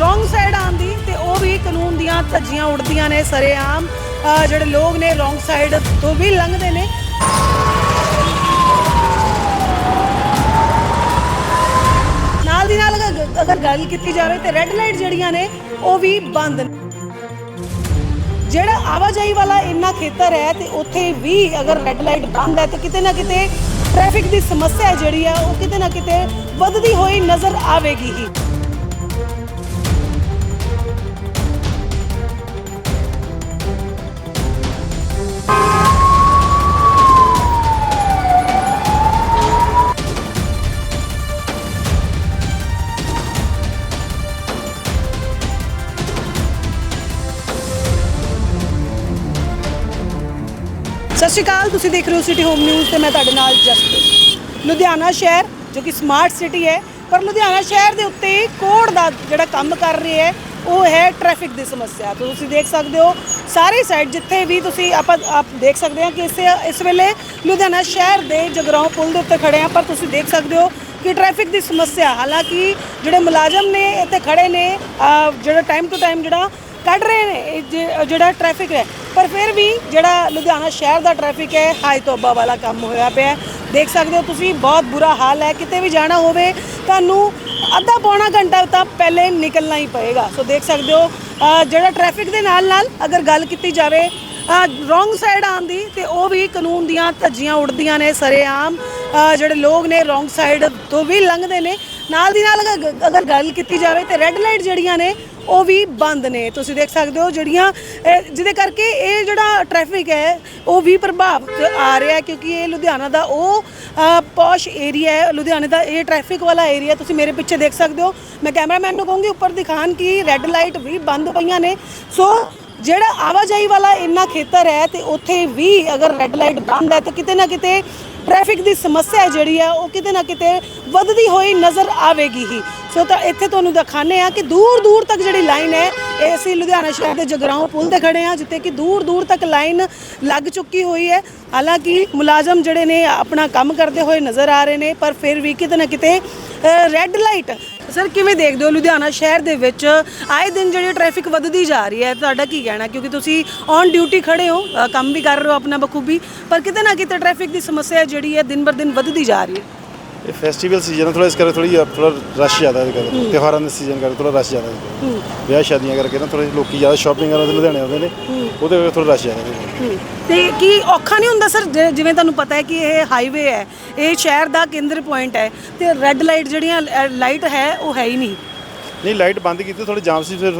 Wrong side ਆਉਣ ਤੇ ਉਹ ਵੀ ਕਾਨੂੰਨ ਦੀਆਂ ਧੱਜੀਆਂ ਉੱਡਦੀਆਂ ਨੇ ਸਰੇਆਮ। ਅ, ਜਿਹੜੇ ਲੋਕ ਨੇ ਰੋਂਗ ਸਾਈਡ ਤੋਂ ਵੀ ਲੰਘਦੇ ਨੇ। ਨਾਲ ਦੀ ਨਾਲ ਅਗਰ- ਗੱਲ ਕੀਤੀ ਜਾਵੇ ਤੇ ਰੈੱਡ ਲਾਈਟ ਜਿਹੜੀਆਂ ਨੇ ਉਹ ਵੀ ਬੰਦ ਨੇ। ਜਿਹੜਾ ਆਵਾਜਾਈ ਵਾਲਾ ਇੰਨਾ ਖੇਤਰ ਹੈ ਤੇ ਉੱਥੇ ਵੀ ਅਗਰ ਰੈੱਡ ਲਾਈਟ ਬੰਦ ਹੈ ਤੇ ਕਿਤੇ ਨਾ ਕਿਤੇ ਟ੍ਰੈਫਿਕ ਦੀ ਸਮੱਸਿਆ ਜਿਹੜੀ ਆ ਉਹ ਕਿਤੇ ਨਾ ਕਿਤੇ ਵੱਧਦੀ ਹੋਈ ਨਜ਼ਰ ਆਵੇਗੀ ਹੀ। ਸਤਿ ਸ਼੍ਰੀ ਅਕਾਲ, ਤੁਸੀਂ ਦੇਖ ਰਹੇ ਹੋ ਸਿਟੀ ਹੋਮ ਨਿਊਜ਼ ਤੇ ਮੈਂ ਤੁਹਾਡੇ ਨਾਲ ਜਸਪ੍ਰੀਤ। ਲੁਧਿਆਣਾ ਸ਼ਹਿਰ, ਜੋ ਕਿ ਸਮਾਰਟ ਸਿਟੀ ਹੈ, ਪਰ ਲੁਧਿਆਣਾ ਸ਼ਹਿਰ ਦੇ ਉੱਤੇ ਕੋਡ ਦਾ ਜਿਹੜਾ ਕੰਮ ਕਰ ਰਹੀ ਹੈ, ਉਹ ਹੈ ਟ੍ਰੈਫਿਕ ਦੀ ਸਮੱਸਿਆ। ਤੁਸੀਂ ਦੇਖ ਸਕਦੇ ਹੋ, ਸਾਰੇ ਸਾਈਡ ਜਿੱਥੇ ਵੀ ਤੁਸੀਂ ਆਪਾਂ, ਆਪ ਦੇਖ ਸਕਦੇ ਹਾਂ ਕਿ ਇਸ ਇਸ ਵੇਲੇ ਲੁਧਿਆਣਾ ਸ਼ਹਿਰ ਦੇ ਜਗਰਾਉਂ ਪੁਲ ਦੇ ਉੱਤੇ ਖੜੇ ਹਾਂ, ਪਰ ਤੁਸੀਂ ਦੇਖ ਸਕਦੇ ਹੋ ਕਿ ਟ੍ਰੈਫਿਕ ਦੀ ਸਮੱਸਿਆ, ਹਾਲਾਂਕਿ ਜਿਹੜੇ ਮੁਲਾਜ਼ਮ ਨੇ ਇੱਥੇ ਖੜੇ ਨੇ ਜਿਹੜਾ ਟਾਈਮ ਟੂ ਟਾਈਮ ਜਿਹੜਾ ਕੱਢ ਰਹੇ ਨੇ, ਇਹ ਜੇ- ਜਿਹੜਾ ਟ੍ਰੈਫਿਕ ਹੈ। ਪਰ ਫਿਰ ਵੀ ਜਿਹੜਾ ਲੁਧਿਆਣਾ ਸ਼ਹਿਰ ਦਾ ਟ੍ਰੈਫਿਕ ਹੈ, ਹਾਈ ਤੋਬਾ ਵਾਲਾ ਕੰਮ ਹੋਇਆ ਪਿਆ ਦੇਖ ਸਕਦੇ ਹੋ ਤੁਸੀਂ, ਬਹੁਤ ਬੁਰਾ ਹਾਲ ਹੈ। ਕਿਤੇ ਵੀ ਜਾਣਾ ਹੋਵੇ, ਤੁਹਾਨੂੰ ਅੱਧਾ ਪੌਣਾ ਘੰਟਾ ਤਾਂ ਪਹਿਲੇ ਨਿਕਲਣਾ ਹੀ ਪਏਗਾ। ਸੋ ਦੇਖ ਸਕਦੇ ਹੋ ਜਿਹੜਾ ਟ੍ਰੈਫਿਕ ਦੇ ਨਾਲ ਨਾਲ ਅਗਰ ਗੱਲ ਕੀਤੀ ਜਾਵੇ ਰੋਂਗ ਸਾਈਡ ਆਉਣ ਦੀ, ਤੇ ਉਹ ਵੀ ਕਾਨੂੰਨ ਦੀਆਂ ਧੱਜੀਆਂ ਉੱਡਦੀਆਂ ਨੇ, ਸਰੇਆਮ, ਅਹ ਜਿਹੜੇ ਲੋਕ ਨੇ ਰੋਂਗ ਸਾਈਡ ਤੋਂ ਵੀ ਲੰਘਦੇ ਨੇ। ਨਾਲ ਦੀ ਨਾਲ ਅਗਰ- ਅਗਰ ਗੱਲ ਕੀਤੀ ਜਾਵੇ ਤੇ ਰੈੱਡ ਲਾਈਟ ਜਿਹੜੀਆਂ ਨੇ ਉਹ ਵੀ ਬੰਦ ਨੇ। ਤੁਸੀਂ ਦੇਖ ਸਕਦੇ ਹੋ ਜਿਹੜੀਆਂ ਅਹ, ਜਿਹਦੇ ਕਰਕੇ ਇਹ ਜਿਹੜਾ ਟ੍ਰੈਫਿਕ ਹੈ ਉਹ ਵੀ ਪ੍ਰਭਾਵ ਆ ਰਿਹਾ ਹੈ ਕਿਉਂਕਿ ਇਹ ਲੁਧਿਆਣਾ ਦਾ ਉਹ ਪੌਸ਼ ਏਰੀਆ ਹੈ। ਲੁਧਿਆਣੇ ਦਾ ਇਹ ਟ੍ਰੈਫਿਕ ਵਾਲਾ ਏਰੀਆ ਤੁਸੀਂ ਮੇਰੇ ਪਿੱਛੇ ਦੇਖ ਸਕਦੇ ਹੋ। ਮੈਂ ਕੈਮਰਾਮੈਨ ਨੂੰ ਕਹੂੰਗੀ ਉੱਪਰ ਦਿਖਾਣ ਕਿ ਰੈੱਡ ਲਾਈਟ ਵੀ ਬੰਦ ਪਈਆਂ ਨੇ। ਸੋ ਜਿਹੜਾ ਆਵਾਜਾਈ ਵਾਲਾ ਇੰਨਾ ਖੇਤਰ ਹੈ ਤੇ ਉੱਥੇ ਵੀ ਅਗਰ ਰੈੱਡ ਲਾਈਟ ਬੰਦ ਹੈ ਤੇ ਕਿਤੇ ਨਾ ਕਿਤੇ ਟ੍ਰੈਫਿਕ ਦੀ ਸਮੱਸਿਆ ਜਿਹੜੀ ਆ ਉਹ ਕਿਤੇ ਨਾ ਕਿਤੇ ਵੱਧਦੀ ਹੋਈ ਨਜ਼ਰ ਆਵੇਗੀ ਹੀ। ਸੋ ਤਾਂ ਇੱਥੇ ਤੁਹਾਨੂੰ ਦਿਖਾਣੇ ਆ ਕਿ ਦੂਰ ਦੂਰ ਤੱਕ ਜਿਹੜੀ ਲਾਈਨ ਹੈ, ਇਹ ਅਸੀਂ ਲੁਧਿਆਣਾ ਸ਼ਹਿਰ ਦੇ ਜਗਰਾਉਂ ਪੁਲ ਤੇ ਖੜੇ ਆ ਜਿੱਥੇ ਕਿ ਦੂਰ ਦੂਰ ਤੱਕ ਲਾਈਨ ਲੱਗ ਚੁੱਕੀ ਹੋਈ ਹੈ। ਹਾਲਾਂਕਿ ਮੁਲਾਜ਼ਮ ਜਿਹੜੇ ਨੇ ਆਪਣਾ ਕੰਮ ਕਰਦੇ ਹੋਏ ਨਜ਼ਰ ਆ ਰਹੇ ਨੇ, ਪਰ ਫਿਰ ਵੀ ਕਿਤੇ ਨਾ ਕਿਤੇ ਰੈੱਡ ਲਾਈਟ ਸਰ ਕਿਵੇਂ ਦੇਖਦੇ ਹੋ ਲੁਧਿਆਣਾ ਸ਼ਹਿਰ ਦੇ ਵਿੱਚ ਆਏ ਦਿਨ ਜਿਹੜੀ ਟ੍ਰੈਫਿਕ ਵੱਧਦੀ ਜਾ ਰਹੀ ਹੈ? ਤੁਹਾਡਾ ਕੀ ਕਹਿਣਾ? ਕਿਉਂਕਿ ਤੁਸੀਂ ਔਨ ਡਿਊਟੀ ਖੜੇ ਹੋ ਅ, ਕੰਮ ਵੀ ਕਰ ਰਹੇ ਹੋ ਆਪਣਾ ਬਖੂਬੀ ਪਰ ਕਿਤੇ ਨਾ ਕਿਤੇ ਟ੍ਰੈਫਿਕ ਦੀ ਸਮੱਸਿਆ ਜਿਹੜੀ ਹੈ ਦਿਨ ਬਰ ਦਿਨ ਵੱਧਦੀ ਜਾ ਰਹੀ ਹੈ। ਇਹ ਫੈਸਟੀਵਲ ਸੀਜ਼ਨ ਹੈ ਥੋੜਾ ਇਸ ਕਰਕੇ ਥੋੜੀ ਥੋੜਾ ਰਸ਼ ਜ਼ਿਆਦਾ ਹੈ ਕਰਕੇ। ਤਿਉਹਾਰਾਂ ਦੇ ਸੀਜ਼ਨ ਕਰਕੇ ਥੋੜਾ ਰਸ਼ ਜ਼ਿਆਦਾ ਹੈ। ਵਿਆਹ ਸ਼ਾਦੀਆਂ ਕਰਕੇ ਨਾ ਥੋੜੇ ਲੋਕੀ ਜ਼ਿਆਦਾ ਸ਼ਾਪਿੰਗ ਕਰਨ ਦੇ ਲੁਧਿਆਣੇ ਆਉਂਦੇ ਨੇ। ਉਹਦੇ ਕਰਕੇ ਥੋੜਾ ਰਸ਼ ਜ਼ਿਆਦਾ ਹੈ। ਤੇ ਕੀ ਔਖਾ ਨਹੀਂ ਹੁੰਦਾ ਸਰ? ਜਿ- ਜਿਵੇਂ ਤੁਹਾਨੂੰ ਪਤਾ ਹੈ ਕਿ ਇਹ ਹਾਈਵੇ ਹੈ ਇਹ ਸ਼ਹਿਰ ਦਾ ਕੇਂਦਰ ਪੁਆਇੰਟ ਹੈ ਤੇ ਰੈੱਡ ਲਾਈਟ ਜਿਹੜੀਆਂ ਲਾਈਟ ਹੈ ਉਹ ਹੈ ਹੀ ਨਹੀਂ। ਨਹੀਂ ਲਾਈਟ ਬੰਦ ਕੀਤੀ ਥੋੜੀ ਜਾਮ ਸੀ ਫਿਰ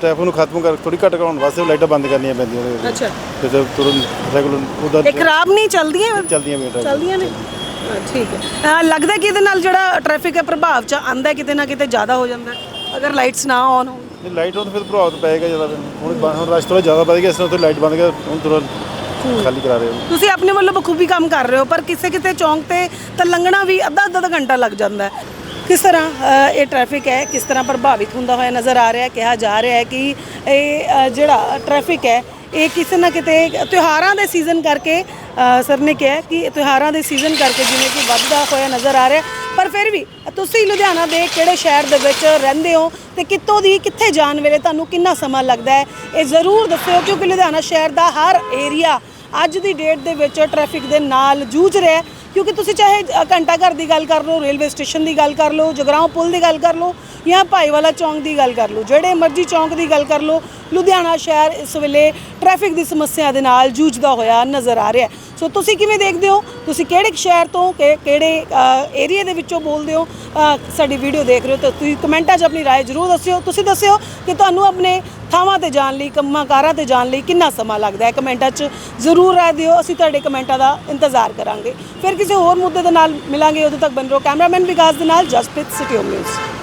ਟ੍ਰੈਫਿਕ ਨੂੰ ਖਤਮ ਕਰ ਥੋੜੀ ਘੱਟ ਕਰਾਉਣ ਵਾਸਤੇ ਲਾਈਟਾਂ ਬੰਦ ਕਰਨੀਆਂ ਪੈਂਦੀਆਂ ਉਹਦੇ ਵਿੱਚ ਅੱਛਾ। ਤੇ ਫਿਰ ਤੁਰੰਤ ਰੈਗੂਲਰ ਉਹਦਾ ਇਹ ਖਰਾਬ ਨਹੀਂ ਚੱਲਦੀਆਂ? ਚੱਲਦੀਆਂ ਮੇਟਰ ਚੱਲਦੀਆਂ ਨੇ? ਠੀਕ ਹੈ। ਲੱਗਦਾ ਕਿ ਇਹਦੇ ਨਾਲ ਜਿਹੜਾ ਟ੍ਰੈਫਿਕ ਹੈ ਪ੍ਰਭਾਵ ਚ ਆਂਦਾ ਕਿਤੇ ਨਾ ਕਿਤੇ ਜ਼ਿਆਦਾ ਹੋ ਜਾਂਦਾ ਹੈ, ਅਗਰ ਲਾਈਟਸ ਨਾ ਆਨ ਹੋਣ। ਨਹੀਂ ਲਾਈਟ ਉਹ ਫਿਰ ਪ੍ਰਭਾਵ ਪਏਗਾ ਜ਼ਿਆਦਾ ਹੁਣ ਹੁਣ ਰਸ਼ ਥੋੜਾ ਜ਼ਿਆਦਾ ਵੱਧ ਗਿਆ ਇਸ ਤੋਂ ਲਾਈਟ ਬੰਦ ਕਰ ਹੁਣ ਤੁਰੰਤ ਖਾਲੀ ਕਰਾ ਰਹੇ ਹੋ। ਤੁਸੀਂ ਆਪਣੇ ਵੱਲੋਂ ਬਖੂਬੀ ਕੰਮ ਕਰ ਰਹੇ ਹੋ ਪਰ ਕਿਸੇ ਕਿਤੇ ਚੌਂਕ ਤੇ ਤਾਂ ਲੰਘਣਾ ਵੀ ਅੱਧਾ ਅੱਧਾ ਘੰਟਾ ਲੱਗ ਜਾਂਦਾ ਹੈ। ਕਿਸ ਤਰ੍ਹਾਂ ਇਹ ਟ੍ਰੈਫਿਕ ਹੈ ਕਿਸ ਤਰ੍ਹਾਂ ਪ੍ਰਭਾਵਿਤ ਹੁੰਦਾ ਹੋਇਆ ਨਜ਼ਰ ਆ ਰਿਹਾ ਹੈ ਕਿਹਾ ਜਾ ਰਿਹਾ ਹੈ ਕਿ ਇਹ ਜਿਹੜਾ ਟ੍ਰੈਫਿਕ ਹੈ ਇਹ ਕਿਸੇ ਨਾ ਕਿਤੇ ਤਿਉਹਾਰਾਂ ਦੇ ਸੀਜ਼ਨ ਕਰਕੇ ਸਰ ਨੇ ਕਿਹਾ ਕਿ ਤਿਉਹਾਰਾਂ ਦੇ ਸੀਜ਼ਨ ਕਰਕੇ ਜਿਵੇਂ ਕਿ ਵੱਧਦਾ ਹੋਇਆ ਨਜ਼ਰ ਆ ਰਿਹਾ, ਪਰ ਫਿਰ ਵੀ ਤੁਸੀਂ ਲੁਧਿਆਣਾ ਦੇ ਕਿਹੜੇ ਸ਼ਹਿਰ ਦੇ ਵਿੱਚ ਰਹਿੰਦੇ ਹੋ ਤੇ ਕਿੱਥੋਂ ਦੀ, ਕਿੱਥੇ ਜਾਣ ਵੇਲੇ ਤੁਹਾਨੂੰ ਕਿੰਨਾ ਸਮਾਂ ਲੱਗਦਾ ਹੈ? ਇਹ ਜ਼ਰੂਰ ਦੱਸਿਓ ਕਿਉਂਕਿ ਲੁਧਿਆਣਾ ਸ਼ਹਿਰ ਦਾ ਹਰ ਏਰੀਆ ਅੱਜ ਦੀ ਡੇਟ ਦੇ ਵਿੱਚ ਟ੍ਰੈਫਿਕ ਦੇ ਨਾਲ ਜੂਝ ਰਿਹਾ ਕਿਉਂਕਿ ਤੁਸੀਂ ਚਾਹੇ ਅ, ਘੰਟਾ ਘਰ ਦੀ ਗੱਲ ਕਰ ਲਓ ਰੇਲਵੇ ਸਟੇਸ਼ਨ ਦੀ ਗੱਲ ਕਰ ਲਓ ਜਗਰਾਉਂ ਪੁਲ ਦੀ ਗੱਲ ਕਰ ਲਓ ਜਾਂ ਭਾਈਵਾਲਾ ਚੌਂਕ ਦੀ ਗੱਲ ਕਰ ਲਓ ਜਿਹੜੇ ਮਰਜ਼ੀ ਚੌਂਕ ਦੀ ਗੱਲ ਕਰ ਲਓ ਲੁਧਿਆਣਾ ਸ਼ਹਿਰ ਇਸ ਵੇਲੇ ਟ੍ਰੈਫਿਕ ਦੀ ਸਮੱਸਿਆ ਦੇ ਨਾਲ ਜੂਝਦਾ ਹੋਇਆ ਨਜ਼ਰ ਆ ਰਿਹਾ ਹੈ ਸੋ ਤੁਸੀਂ ਕਿਵੇਂ ਦੇਖਦੇ ਹੋ ਤੁਸੀਂ ਕਿਹੜੇ ਸ਼ਹਿਰ ਤੋਂ ਕਿ- ਕਿਹੜੇ ਏਰੀਆ ਦੇ ਵਿੱਚੋਂ ਬੋਲਦੇ ਹੋ ਅ, ਸਾਡੀ ਵੀਡੀਓ ਦੇਖ ਰਹੇ ਹੋ ਤਾਂ ਤੁਸੀਂ ਕਮੈਂਟਾਂ 'ਚ ਆਪਣੀ رائے ਜ਼ਰੂਰ ਦੱਸਿਓ ਤੁਸੀਂ ਦੱਸਿਓ ਕਿ ਤੁਹਾਨੂੰ ਆਪਣੇ ਥਾਵਾਂ ਤੇ ਜਾਣ ਲਈ, ਕੰਮਾਂ ਕਾਰਾਂ ਤੇ ਜਾਣ ਲਈ ਕਿੰਨਾ ਸਮਾਂ ਲੱਗਦਾ ਹੈ? ਕਮੈਂਟਾਂ 'ਚ ਜ਼ਰੂਰ ਰਾਏ ਦਿਓ। ਅਸੀਂ ਤੁਹਾਡੇ ਕਮੈਂਟਾਂ ਦਾ ਇੰਤਜ਼ਾਰ ਕਰਾਂਗੇ। ਫਿਰ ਕਿਸੇ ਹੋਰ ਮੁੱਦੇ ਦੇ ਨਾਲ ਮਿਲਾਂਗੇ। ਉਦੋਂ ਤੱਕ ਬਨ ਰਹੋ ਕੈਮਰਾਮੈਨ ਵਿਕਾਸ ਦੇ ਨਾਲ ਜਸਪ੍ਰੀਤ ਸਿਟੀ ਨਿਊਜ਼